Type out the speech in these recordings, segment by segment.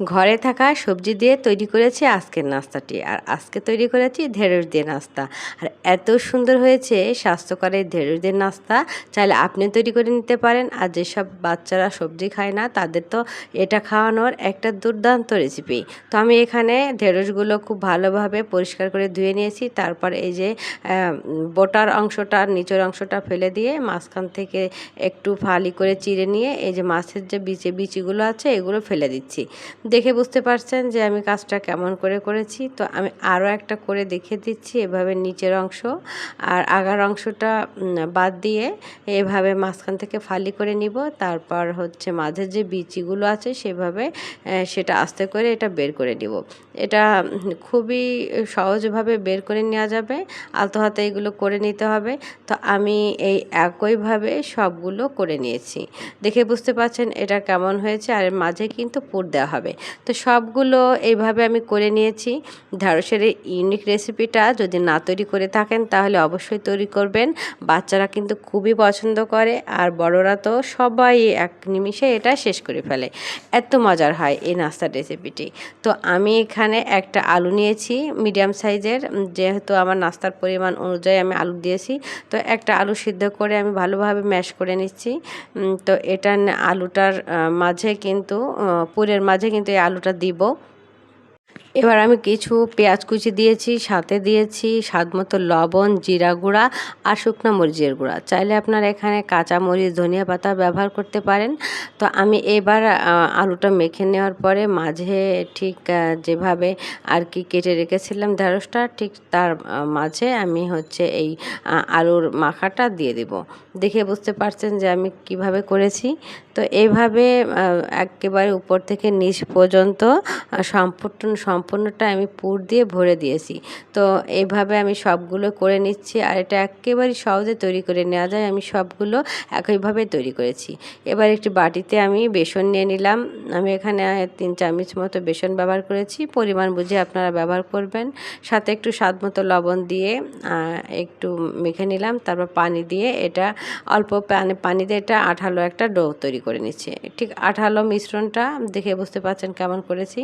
ঘরে থাকা সবজি দিয়ে তৈরি করেছি আজকের নাস্তাটি। আর আজকে তৈরি করেছি ঢেঁড়স দিয়ে নাস্তা। আর এত সুন্দর হয়েছে, স্বাস্থ্যকর এই ঢেঁড়স দিয়ে নাস্তা। চাইলে আপনি তৈরি করে নিতে পারেন। আর যেসব বাচ্চারা সবজি খায় না, তাদের তো এটা খাওয়ানোর একটা দুর্দান্ত রেসিপি তো আমি এখানে ঢেঁড়সগুলো খুব ভালোভাবে পরিষ্কার করে ধুয়ে নিয়েছি। তারপর এই যে বোটার অংশটা, নিচের অংশটা ফেলে দিয়ে মাঝখান থেকে একটু ফালি করে চিড়ে নিয়ে এই যে মাছের যে বিচে, বিচিগুলো আছে, এগুলো ফেলে দিচ্ছি। দেখে বুঝতে পারছেন যে আমি কাজটা কেমন করে করেছি। তো আমি আরও একটা করে দেখে দিচ্ছি এভাবে নিচের অংশ আর আগার অংশটা বাদ দিয়ে এভাবে মাঝখান থেকে ফালি করে নিব। তারপর হচ্ছে মাঝের যে বিচিগুলো আছে সেভাবে সেটা আস্তে করে এটা বের করে নিব। এটা খুবই সহজভাবে বের করে নেওয়া যাবে। আলতো হাতে এগুলো করে নিতে হবে। তো আমি এই একইভাবে সবগুলো করে নিয়েছি। দেখে বুঝতে পারছেন এটা কেমন হয়েছে। আর মাঝে কিন্তু পুর দেওয়া হবে। তো সবগুলো এইভাবে আমি করে নিয়েছি। ঢ্যাঁড়সের ইউনিক রেসিপিটা যদি না তৈরি করে থাকেন, তাহলে অবশ্যই তৈরি করবেন। বাচ্চারা কিন্তু খুবই পছন্দ করে আর বড়রা তো সবাই এক নিমিষে এটা শেষ করে ফেলে। এত মজার হয় এই নাস্তার রেসিপিটি তো আমি এখানে একটা আলু নিয়েছি মিডিয়াম সাইজের যেহেতু আমার নাস্তার পরিমাণ অনুযায়ী আমি আলু দিয়েছি, তো একটা আলু সিদ্ধ করে আমি ভালোভাবে ম্যাশ করে নিচ্ছি। তো এটা আলুটার মাঝে কিন্তু পুরের মাঝে কিন্তু এই আলুটা দিব। এবার আমি কিছু পেঁয়াজ কুচি দিয়েছি, সাথে দিয়েছি স্বাদ মতো লবণ, জিরা গুঁড়া আর শুকনো মরিচের গুঁড়া। চাইলে আপনারা এখানে কাঁচা মরিচ, ধনিয়া পাতা ব্যবহার করতে পারেন। তো আমি এবার আলুটা মেখে নেওয়ার পরে মাঝে ঠিক যেভাবে আর কি কেটে রেখেছিলাম ঢেঁড়সটা, ঠিক তার মাঝে আমি হচ্ছে এই আলুর মাখাটা দিয়ে দেব। দেখে বুঝতে পারছেন যে আমি কীভাবে করেছি। তো এইভাবে একেবারে উপর থেকে নিচ পর্যন্ত সম্পূর্ণ, সম্পূর্ণটা আমি পুর দিয়ে ভরে দিয়েছি। তো এইভাবে আমি সবগুলো করে নিচ্ছি আর এটা একেবারে সহজে তৈরি করে নেওয়া যায়। আমি সবগুলো একইভাবে তৈরি করেছি। এবার একটি বাটিতে আমি বেসন নিয়ে নিলাম। আমি এখানে তিন চামচ মতো বেসন ব্যবহার করেছি। পরিমাণ বুঝে আপনারা ব্যবহার করবেন। সাথে একটু স্বাদ মতো লবণ দিয়ে একটু মেখে নিলাম। তারপর পানি দিয়ে এটা, অল্প পানি পানি দিয়ে এটা আঠালো একটা ডো তৈরি করে নিচ্ছি। ঠিক আঠালো মিশ্রণটা দেখে বুঝতে পারছেন কেমন করেছি।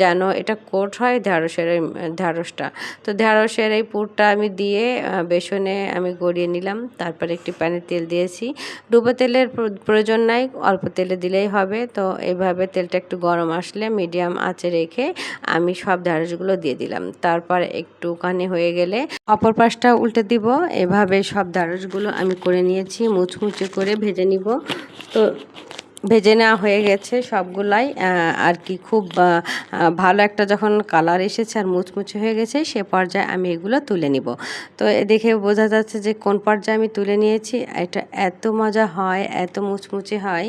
যেন এটা কোট হয় ঢ্যাঁড়সের এই ঢ্যাঁড়সটা তো ঢ্যাঁড়সের এই পুরটা আমি দিয়ে বেসনে আমি গড়িয়ে নিলাম। তারপরে একটি প্যানে তেল দিয়েছি। ডুবো তেলের প্রয়োজন নাই, অল্প তেলে দিলেই হবে। তো এইভাবে তেলটা একটু গরম আসলে মিডিয়াম আঁচে রেখে আমি সব ঢ্যাঁড়সগুলো দিয়ে দিলাম। তারপর একটুখানি হয়ে গেলে অপর পাশটা উল্টে দিব। এভাবে সব ঢ্যাঁড়সগুলো আমি করে নিয়েছি। মুচমুচে করে ভেজে নিব। তো ভেজে নেওয়া হয়ে গেছে সবগুলাই আর কি খুব ভালো একটা যখন কালার এসেছে আর মুচমুচে হয়ে গেছে, সে পর্যায়ে আমি এগুলো তুলে নিব। তো দেখে বোঝা যাচ্ছে যে কোন পর্যায়ে আমি তুলে নিয়েছি, এটা এত মজা হয়, এত মুচমুচে হয়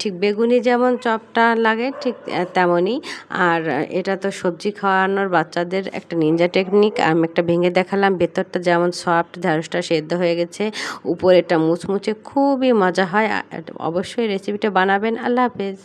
ঠিক বেগুনি যেমন চপটা লাগে ঠিক তেমনই, আর এটা তো সবজি খাওয়ানোর বাচ্চাদের একটা নিনজা টেকনিক আমি একটা ভেঙে দেখালাম, ভেতরটা যেমন সফট ঢ্যাঁড়সটা সেদ্ধ হয়ে গেছে উপরেটা মুচমুচে খুবই মজা হয় অবশ্যই রেসিপিটা বানাবেন। আল্লাহ হাফেজ।